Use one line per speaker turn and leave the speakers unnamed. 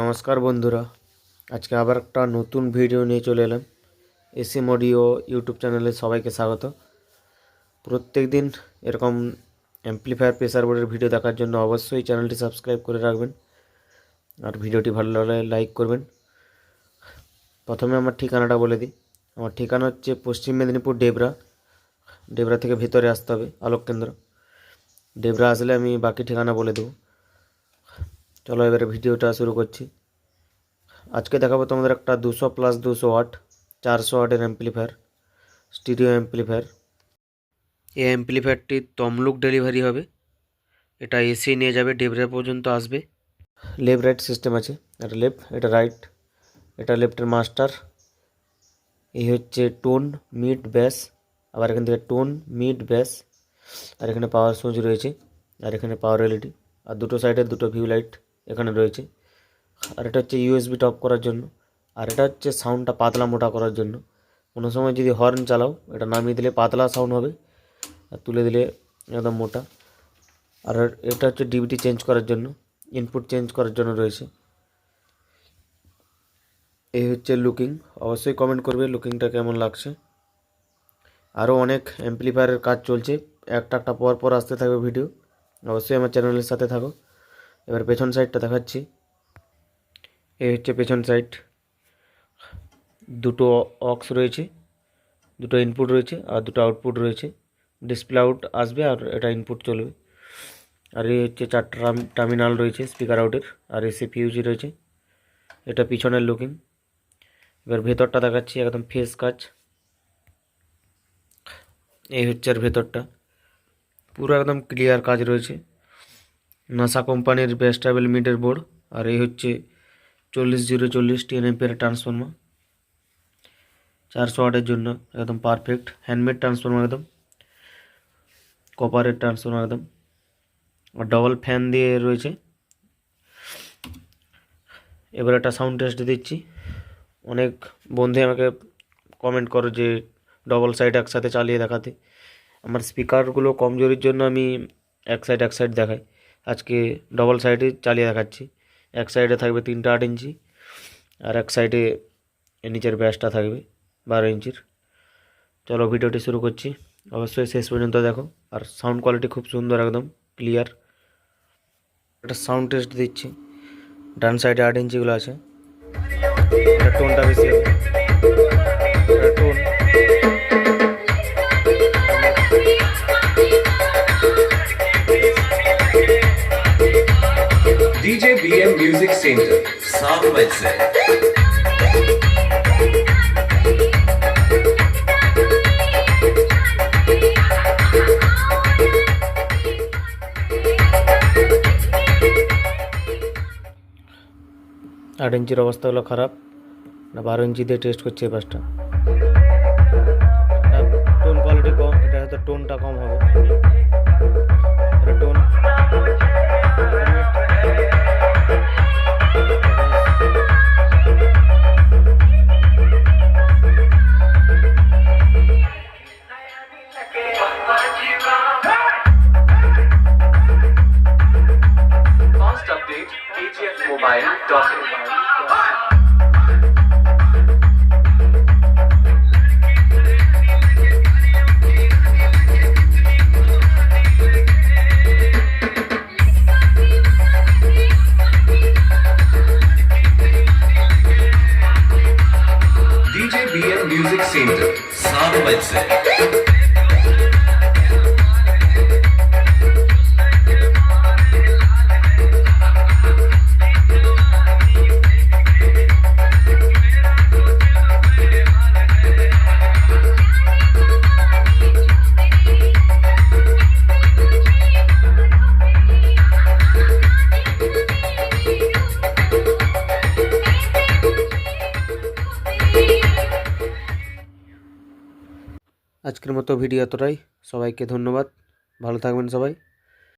নমস্কার বন্ধুরা, আজকে আবার একটা নতুন ভিডিও নিয়ে চলে এলাম। এসএম অডিও ইউটিউব চ্যানেলে সবাইকে স্বাগত। প্রত্যেক দিন এরকম অ্যাম্পলিফায়ার প্রেসার বোর্ডের ভিডিও দেখার জন্য অবশ্যই চ্যানেলটি সাবস্ক্রাইব করে রাখবেন। আর ভিডিওটি ভালো লাগলে লাইক করবেন। প্রথমে আমার ঠিকানাটা বলে দিই। আমার ঠিকানা হচ্ছে পশ্চিম মেদিনীপুর ডেবরা। ডেবরা থেকে ভেতরে আসতে হবে আলোক কেন্দ্র ডেবরা আসলে আমি বাকি ঠিকানা বলে দেবো। চলো এবারে ভিডিওটা শুরু করছি। আজকে দেখাবো তোমাদের একটা দুশো প্লাস দুশো ওয়াট চারশো ওয়াটের অ্যাম্পলিফায়ার স্টিরিও অ্যাম্পলিফায়ার এই অ্যাম্পলিফায়ারটি তমলুক ডেলিভারি হবে। এটা এসি নিয়ে যাবে ডেবরা পর্যন্ত আসবে। লেফট রাইট সিস্টেম আছে। এটা লেফট এটা রাইট এটা লেফটের মাস্টার এই হচ্ছে টোন মিড ব্যাস আবার এখান থেকে টোন মিড ব্যাস আর এখানে পাওয়ার সুইচ রয়েছে। আর এখানে পাওয়ার এলইডি আর দুটো সাইডে দুটো ভিউ লাইট এখানে রয়েছে। আর এটা হচ্ছে ইউএসবি টপ করার জন্য। আর এটা হচ্ছে সাউন্ডটা পাতলা মোটা করার জন্য। কোনো সময় যদি হর্ন চালাও, এটা নামিয়ে দিলে পাতলা সাউন্ড হবে। আর তুলে দিলে একদম মোটা। আর এটা হচ্ছে ডিভিটি চেঞ্জ করার জন্য। ইনপুট চেঞ্জ করার জন্য রয়েছে। এই হচ্ছে লুকিং অবশ্যই কমেন্ট করবে লুকিংটা কেমন লাগছে। আরও অনেক অ্যাম্পলিফায়ারের কাজ চলছে। একটা একটা পর পর আসতে থাকবে ভিডিও অবশ্যই আমার চ্যানেলের সাথে থাকো। এবার পেছন সাইডটা দেখাচ্ছি। এই হচ্ছে পেছন সাইড দুটো অক্স রয়েছে, দুটো ইনপুট রয়েছে আর দুটো আউটপুট রয়েছে। ডিসপ্লে আউট আসবে আর এটা ইনপুট চলবে। আর এই হচ্ছে চারটা টার্মিনাল রয়েছে স্পিকার আউটের আর এসি পিউজি রয়েছে। এটা পিছনের লুকিং এবার ভেতরটা দেখাচ্ছি, একদম ফেস কাজ। এই হচ্ছে আর ভেতরটা। পুরো একদম ক্লিয়ার কাজ রয়েছে। নাসা কোম্পানির বেস্টাবেল মিটার বোর্ড, আর এই হচ্ছে চল্লিশ জিরো চল্লিশ টেন এম্পিয়ার ট্রান্সফর্মার চারশো ওয়াটের জন্য একদম পারফেক্ট হ্যান্ডমেড ট্রান্সফর্মার একদম। কপারের ট্রান্সফর্মার একদম। আর ডবল ফ্যান দিয়ে রয়েছে। এবার একটা সাউন্ড টেস্ট দিচ্ছি। অনেক বন্ধু আমাকে কমেন্ট করো যে ডবল সাইড একসাথে চালিয়ে দেখাতে। আমার স্পিকারগুলো কমজোরির জন্য আমি এক সাইড এক সাইড দেখাই। আজকে ডবল সাইডে চালিয়ে দেখাচ্ছি। এক সাইডে থাকবে তিনটা আট ইঞ্চি, আর এক সাইডে নিচের ব্যাসটা থাকবে বারো ইঞ্চির। চলো ভিডিওটি শুরু করছি। অবশ্যই শেষ পর্যন্ত দেখো, আর সাউন্ড কোয়ালিটি খুব সুন্দর একদম ক্লিয়ার একটা সাউন্ড টেস্ট দিচ্ছি। ডান সাইডে আট ইঞ্চিগুলো আছে। টোনটা বেশি হবে।
DJ BM Music Center, South West.
আট ইঞ্চির অবস্থা হলো খারাপ না বারো ইঞ্চি দিয়ে টেস্ট করছে এই বাসটা টোন কোয়ালিটি কম এটা হয়তো টোনটা কম হবে
आसान बच से
আজকের মতো ভিডিও এতটাই। সবাইকে ধন্যবাদ। ভালো থাকবেন সবাই।